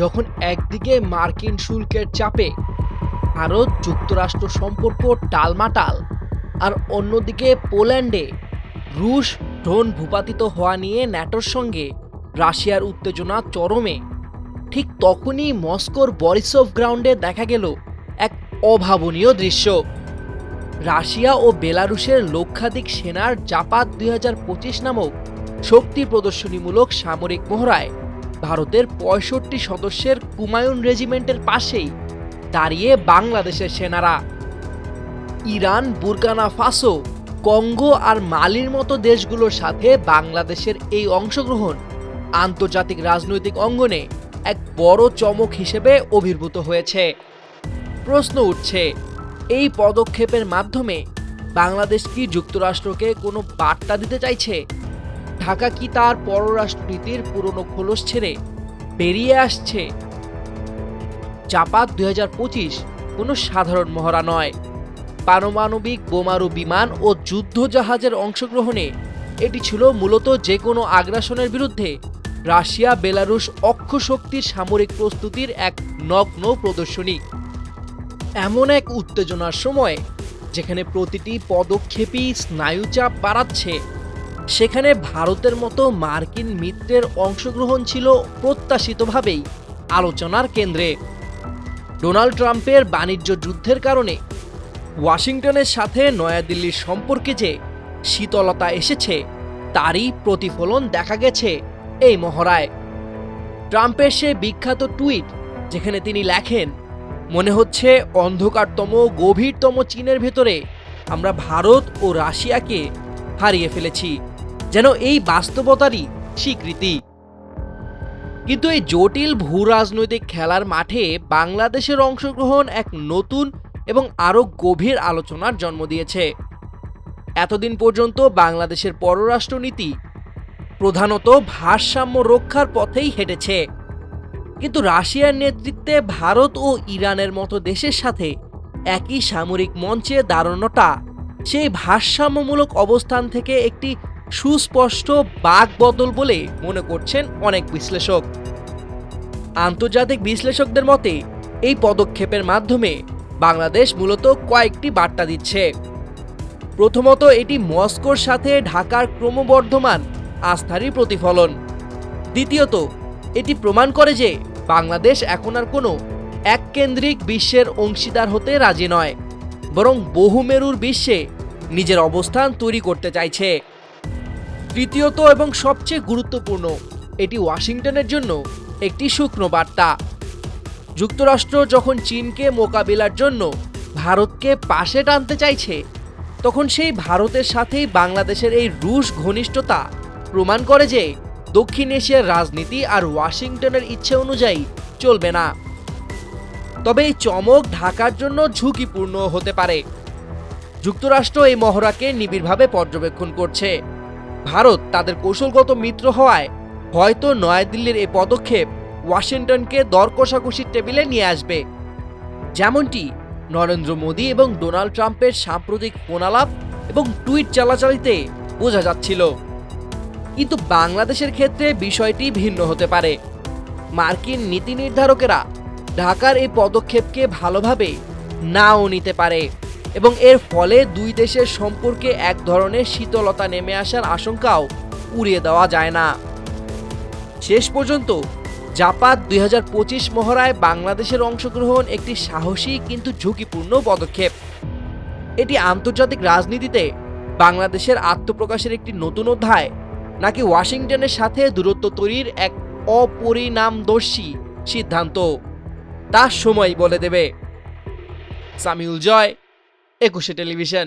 যখন একদিকে মার্কিন শুল্কের চাপে ভারত যুক্তরাষ্ট্র সম্পর্ক টালমাটাল, আর অন্যদিকে পোল্যান্ডে রুশ ড্রোন ভূপাতিত হওয়া নিয়ে ন্যাটোর সঙ্গে রাশিয়ার উত্তেজনা চরমে, ঠিক তখনই মস্কোর বরিসভ গ্রাউন্ডে দেখা গেল এক অভাবনীয় দৃশ্য। রাশিয়া ও বেলারুশের লক্ষাধিক সেনার জাপাত দুই হাজার পঁচিশ নামক শক্তি প্রদর্শনীমূলক সামরিক মহড়ায় ভারতের পঁয়ষট্টি সদস্যের কুমায়ুন রেজিমেন্টের পাশেই দাঁড়িয়ে বাংলাদেশের সেনারা। ইরান, বুরকানা, ফাসো, কঙ্গো আর মালির মতো দেশগুলোর সাথে বাংলাদেশের এই অংশগ্রহণ আন্তর্জাতিক রাজনৈতিক অঙ্গনে এক বড় চমক হিসেবে অভিভূত হয়েছে। প্রশ্ন উঠছে, এই পদক্ষেপের মাধ্যমে বাংলাদেশ কি যুক্তরাষ্ট্রকে কোনো বার্তা দিতে চাইছে? ঢাকা কি তার পররাষ্ট্রনীতির পুরনো খোলস ছেড়ে বেরিয়ে আসছে? জাপাত দুই হাজার পঁচিশ কোনো সাধারণ মহড়া নয়। পারমাণবিক বোমারু বিমান ও যুদ্ধজাহাজের অংশগ্রহণে এটি ছিল মূলত যে কোনো আগ্রাসনের বিরুদ্ধে রাশিয়া, বেলারুশ অক্ষ শক্তির সামরিক প্রস্তুতির এক নগ্ন প্রদর্শনী। এমন এক উত্তেজনার সময় যেখানে প্রতিটি পদক্ষেপই স্নায়ুচাপ বাড়াচ্ছে। সেখানে ভারতের মতো মার্কিন মিত্রের অংশগ্রহণ ছিল প্রত্যাশিতভাবেই আলোচনার কেন্দ্রে। ডোনাল্ড ট্রাম্পের বাণিজ্য যুদ্ধের কারণে ওয়াশিংটনের সাথে নয়াদিল্লির সম্পর্কে যে শীতলতা এসেছে, তারই প্রতিফলন দেখা গেছে এই মহড়ায়। ট্রাম্পের সে বিখ্যাত টুইট যেখানে তিনি লেখেন, মনে হচ্ছে অন্ধকারতম, গভীরতম চীনের ভেতরে আমরা ভারত ও রাশিয়াকে হারিয়ে ফেলেছি। যেন এই বাস্তবতারই স্বীকৃতি। কিন্তু এই জটিল ভূ রাজনৈতিক খেলার মাঠে বাংলাদেশের অংশগ্রহণ এক নতুন এবং আরও গভীর আলোচনার জন্ম দিয়েছে। এতদিন পর্যন্ত বাংলাদেশের পররাষ্ট্রনীতি প্রধানত ভারসাম্য রক্ষার পথেই হেঁটেছে। কিন্তু রাশিয়ার নেতৃত্বে ভারত ও ইরানের মতো দেশের সাথে একই সামরিক মঞ্চে দাঁড়ানোটা সেই ভারসাম্যমূলক অবস্থান থেকে একটি সুস্পষ্ট বাক বদল বলে মনে করছেন অনেক বিশ্লেষক। আন্তর্জাতিক বিশ্লেষকদের মতে, এই পদক্ষেপের মাধ্যমে বাংলাদেশ মূলত কয়েকটি বার্তা দিচ্ছে। প্রথমত, এটি মস্কোর সাথে ঢাকার ক্রমবর্ধমান আস্থারই প্রতিফলন। দ্বিতীয়ত, এটি প্রমাণ করে যে বাংলাদেশ এখন আর কোনো এককেন্দ্রিক বিশ্বের অংশীদার হতে রাজি নয়, বরং বহুমেরুর বিশ্বে নিজের অবস্থান তৈরি করতে চাইছে। তৃতীয়ত এবং সবচেয়ে গুরুত্বপূর্ণ, এটি ওয়াশিংটনের জন্য একটি শুকনো বার্তা। যুক্তরাষ্ট্র যখন চীনকে মোকাবিলার জন্য ভারতকে পাশে টানতে চাইছে, তখন সেই ভারতের সাথেই বাংলাদেশের এই রুশ ঘনিষ্ঠতা প্রমাণ করে যে দক্ষিণ এশিয়ার রাজনীতি আর ওয়াশিংটনের ইচ্ছে অনুযায়ী চলবে না। তবে এই চমক ঢাকার জন্য ঝুঁকিপূর্ণ হতে পারে। যুক্তরাষ্ট্র এই মহড়াকে নিবিড়ভাবে পর্যবেক্ষণ করছে। ভারত তাদের কৌশলগত মিত্র হওয়ায় হয়তো নয়াদিল্লির এই পদক্ষেপ ওয়াশিংটনকে দর কষাকষির টেবিলে নিয়ে আসবে। যেমনটি নরেন্দ্র মোদী এবং ডোনাল্ড ট্রাম্পের সাম্প্রতিক ফোনালাপ এবং টুইট চালাচালিতে বোঝা যাচ্ছিল। কিন্তু বাংলাদেশের ক্ষেত্রে বিষয়টি ভিন্ন হতে পারে। মার্কিন নীতি নির্ধারকেরা ঢাকার এই পদক্ষেপকে ভালোভাবে নাও নিতে পারে। এবং এর ফলে দুই দেশের সম্পর্কে এক ধরনের শীতলতা নেমে আসার আশঙ্কাও উড়িয়ে দেওয়া যায় না। শেষ পর্যন্ত জাপাত দুই হাজার পঁচিশ মহড়ায় বাংলাদেশের অংশগ্রহণ একটি সাহসী কিন্তু ঝুঁকিপূর্ণ পদক্ষেপ। এটি আন্তর্জাতিক রাজনীতিতে বাংলাদেশের আত্মপ্রকাশের একটি নতুন অধ্যায়, নাকি ওয়াশিংটনের সাথে দূরত্ব তৈরির এক অপরিণামদর্শী সিদ্ধান্ত? তা সময় বলে দেবে। সামিউল জয় একুশে টেলিভিশন।